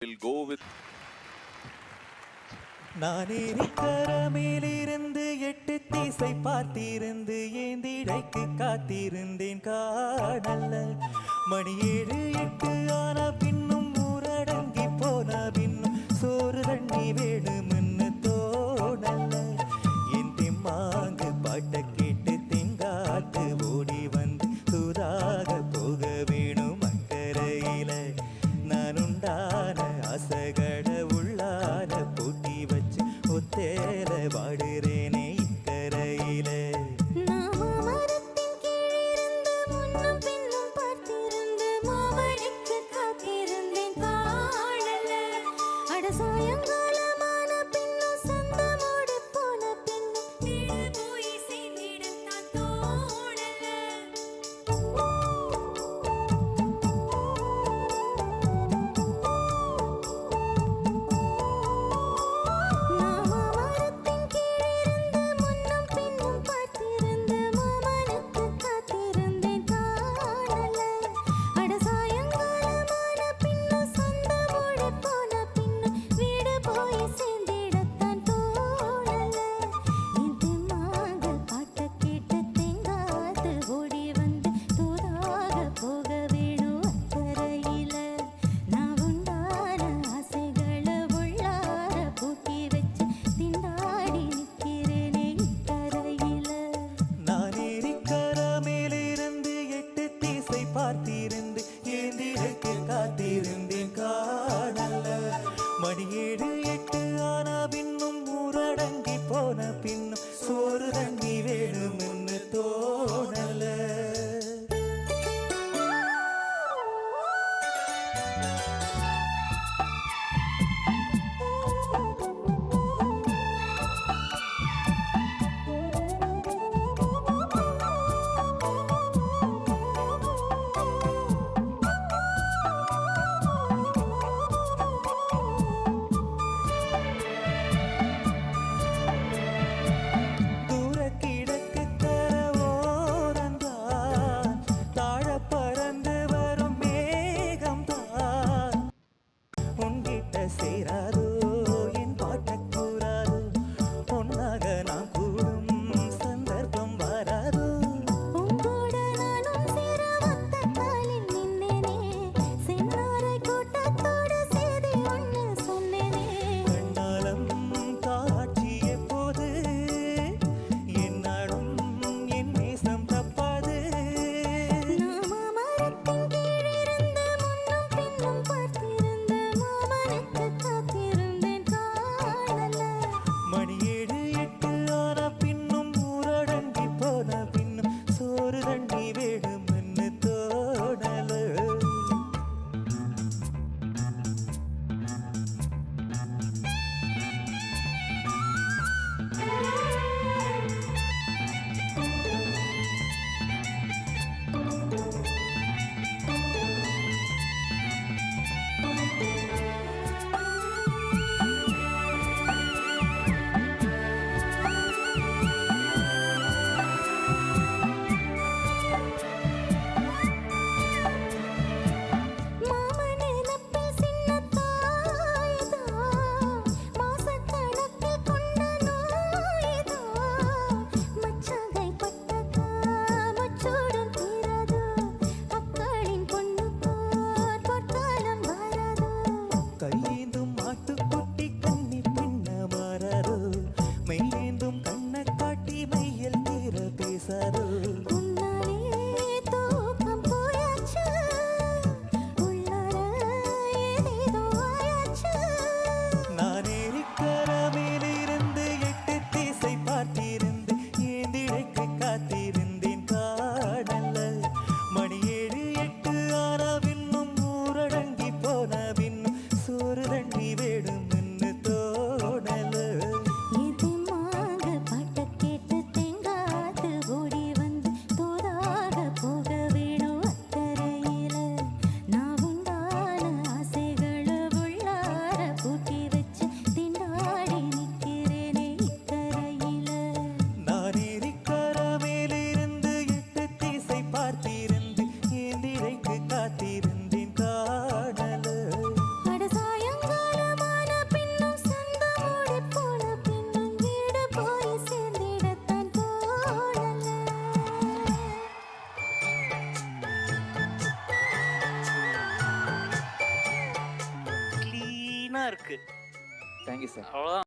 will go with நானேரிக்கரமேலிருந்து எட்டு தீசை பார்த்திருந்து ஏந்திடைக்கு காத்திருந்தேன் காடல்ல மணி ஏழு எட்டு ஆன பின்னும் ஊரடங்கி போன பின்னும் சோறு தண்ணி வேணும்னு ஃபன்னா இருக்கு தேங்க்யூ சார் அவ்வளோதான்